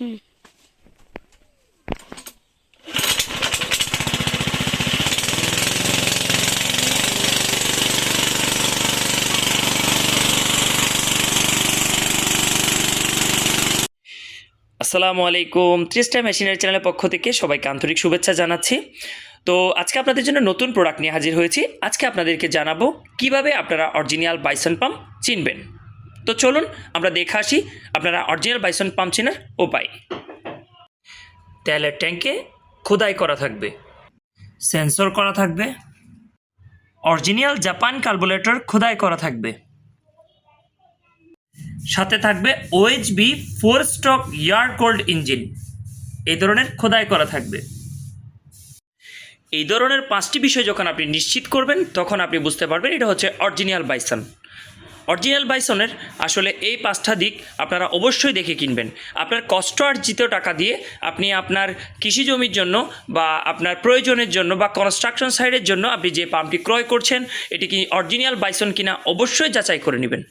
আসসালামু আলাইকুম ত্রিস্টা মেশিনের চ্যানেলের পক্ষ থেকে সবাইকে আন্তরিক শুভেচ্ছা জানাচ্ছি। তো আজকে আপনাদের জন্য নতুন প্রোডাক্ট নিয়ে হাজির হয়েছি। আজকে আপনাদেরকে জানাব কীভাবে আপনারা অরিজিনাল বাইসন পাম্প চিনবেন। তো চলুন আমরা দেখে আসি আপনারা অরিজিনাল বাইসন পাম্প চেনার উপায়। তেলের ট্যাঙ্কে খোদাই করা থাকবে। সেন্সর করা থাকবে। অরিজিনাল জাপান কার্বোরেটর খোদাই করা থাকবে। সাথে থাকবে OHB four stroke air cold engine এই ধরনের খোদাই করা থাকবে। এই ধরনের পাঁচটি বিষয় যখন আপনি নিশ্চিত করবেন, তখন আপনি বুঝতে পারবেন এটা হচ্ছে অরিজিনাল বাইসন অরিজিনাল বাইসনের আসলে এই পাঁচটা দিক আপনারা অবশ্যই দেখে কিনবেন। আপনার কষ্ট অর্জিত টাকা দিয়ে আপনি আপনার কৃষি জমির জন্য বা আপনার প্রয়োজনের জন্য বা কনস্ট্রাকশন সাইডের জন্য আপনি যে পাম্পটি ক্রয় করছেন, এটি কি অরিজিনাল বাইসন কিনা অবশ্যই যাচাই করে নেবেন।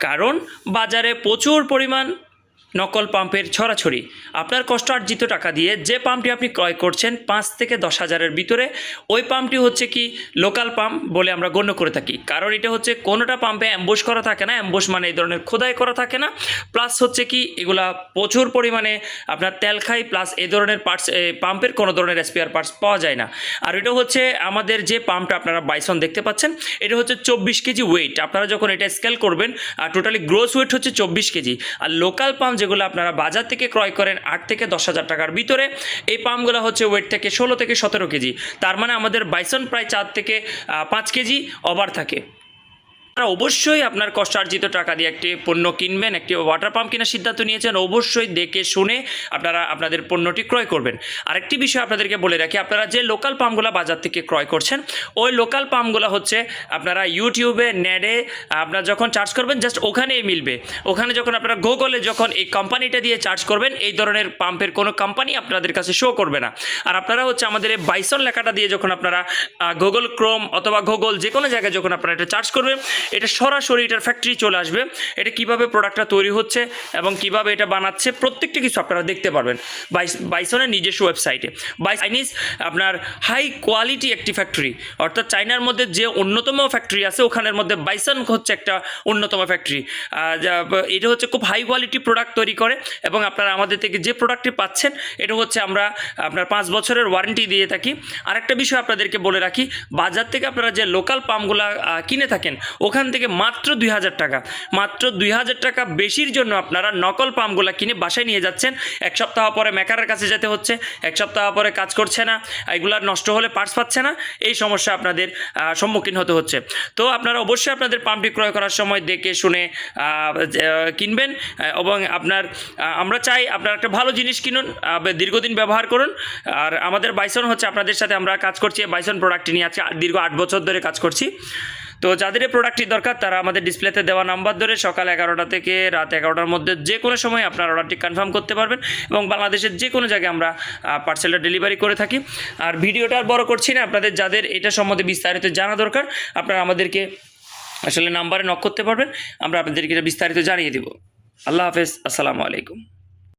কারণ বাজারে প্রচুর পরিমাণ নকল পাম্পের ছড়াছড়ি। আপনার কষ্ট অর্জিত টাকা দিয়ে যে পাম্পটি আপনি ক্রয় করছেন পাঁচ থেকে দশ হাজারের ভিতরে, ওই পাম্পটি হচ্ছে কি লোকাল পাম্প বলে আমরা গণ্য করে থাকি। কারণ এটা হচ্ছে কোনোটা পাম্পে অ্যাম্বোস করা থাকে না অ্যাম্বোস মানে এই ধরনের খোদাই করা থাকে না। প্লাস হচ্ছে কি এগুলা প্রচুর পরিমাণে আপনার তেল খাই প্লাস এই ধরনের পার্টস পাম্পের কোনো ধরনের স্পেয়ার পার্টস পাওয়া যায় না। আর এটা হচ্ছে আমাদের যে পাম্পটা আপনারা বাইসন দেখতে পাচ্ছেন, এটা হচ্ছে চব্বিশ কেজি ওয়েট আপনারা যখন এটা স্কেল করবেন, আর টোটালি গ্রোস ওয়েট হচ্ছে চব্বিশ কেজি। আর লোকাল পাম্প যেগুলো আপনারা বাজার থেকে ক্রয় করেন আট থেকে দশ হাজার টাকার ভিতরে, এই পাম্পগুলো হচ্ছে ওয়েট থেকে ষোলো থেকে সতেরো কেজি। তার মানে আমাদের বাইসন প্রায় চার থেকে পাঁচ কেজি ওভার থাকে। আপনারা অবশ্যই আপনার কষ্টার্জিত টাকা দিয়ে একটি পণ্য কিনবেন, একটি ওয়াটার পাম্প কেনার সিদ্ধান্ত নিয়েছেন, অবশ্যই দেখে শুনে আপনারা আপনাদের পণ্যটি ক্রয় করবেন। আরেকটি বিষয় আপনাদেরকে বলে রাখি, আপনারা যে লোকাল পাম্পগুলো বাজার থেকে ক্রয় করছেন, ওই লোকাল পাম্পগুলো হচ্ছে আপনারা ইউটিউবে নেডে আপনারা যখন চার্জ করবেন জাস্ট ওখানেই মিলবে। ওখানে যখন আপনারা গুগলে যখন এই কোম্পানিটা দিয়ে চার্জ করবেন, এই ধরনের পাম্পের কোনো কোম্পানি আপনাদের কাছে শো করবে না। আর আপনারা হচ্ছে আমাদের এই বাইসন লেখাটা দিয়ে যখন আপনারা গুগল ক্রোম অথবা গুগল যে কোনো জায়গায় যখন আপনারা এটা চার্জ করবেন এটা সরাসরি এটার ফ্যাক্টরি চলে আসবে। এটা কীভাবে প্রোডাক্টটা তৈরি হচ্ছে এবং কীভাবে এটা বানাচ্ছে, প্রত্যেকটা কিছু আপনারা দেখতে পারবেন বাইস বাইসনের নিজস্ব ওয়েবসাইটে বাই চাইনিজ আপনার হাই কোয়ালিটি একটি ফ্যাক্টরি অর্থাৎ চাইনার মধ্যে যে অন্যতম ফ্যাক্টরি আছে, ওখানের মধ্যে বাইসন হচ্ছে একটা অন্যতম ফ্যাক্টরি এটা হচ্ছে খুব হাই কোয়ালিটি প্রোডাক্ট তৈরি করে এবং আপনারা আমাদের থেকে যে প্রোডাক্টটি পাচ্ছেন, এটা হচ্ছে আমরা আপনার পাঁচ বছরের ওয়ারেন্টি দিয়ে থাকি। আরেকটা বিষয় আপনাদেরকে বলে রাখি, বাজার থেকে আপনারা যে লোকাল পাম্পগুলো কিনে থাকেন, ওখান থেকে মাত্র দুই হাজার টাকা। মাত্র দুই হাজার টাকা বেশির জন্য আপনারা নকল পাম্পগুলো কিনে বাসায় নিয়ে যাচ্ছেন। এক সপ্তাহ পরে মেকারের কাছে যেতে হচ্ছে। এক সপ্তাহ পরে কাজ করছে না। এগুলা নষ্ট হলে পার্টস পাচ্ছে না। এই সমস্যা আপনাদের সম্মুখীন হতে হচ্ছে। তো আপনারা অবশ্যই আপনাদের পাম্পটি ক্রয় করার সময় দেখে, শুনে কিনবেন। এবং আপনার আমরা চাই আপনার একটা ভালো জিনিস কিনুন দীর্ঘদিন ব্যবহার করুন। আর আমাদের বাইসন হচ্ছে আপনাদের সাথে আমরা কাজ করছি। বাইসন প্রোডাক্টটি নিয়ে আজকে দীর্ঘ আট বছর ধরে কাজ করছি। তো যাদের এই প্রোডাক্টটি দরকার, তারা আমাদের ডিসপ্লেতে দেওয়া নাম্বার ধরে সকাল এগারোটা থেকে রাত এগারোটার মধ্যে যে কোনো সময় আপনার অর্ডারটি কনফার্ম করতে পারবেন এবং বাংলাদেশের যে কোনো জায়গায় আমরা পার্সেলটা ডেলিভারি করে থাকি। আর ভিডিওটা আর বড় করছি না, আপনাদের যাদের এটা সম্বন্ধে বিস্তারিত জানা দরকার, আপনারা আমাদেরকে আসলে নাম্বারে নক করতে পারবেন, আমরা আপনাদেরকে এটা বিস্তারিত জানিয়ে দেব। আল্লাহ হাফেজ, আসসালামু আলাইকুম।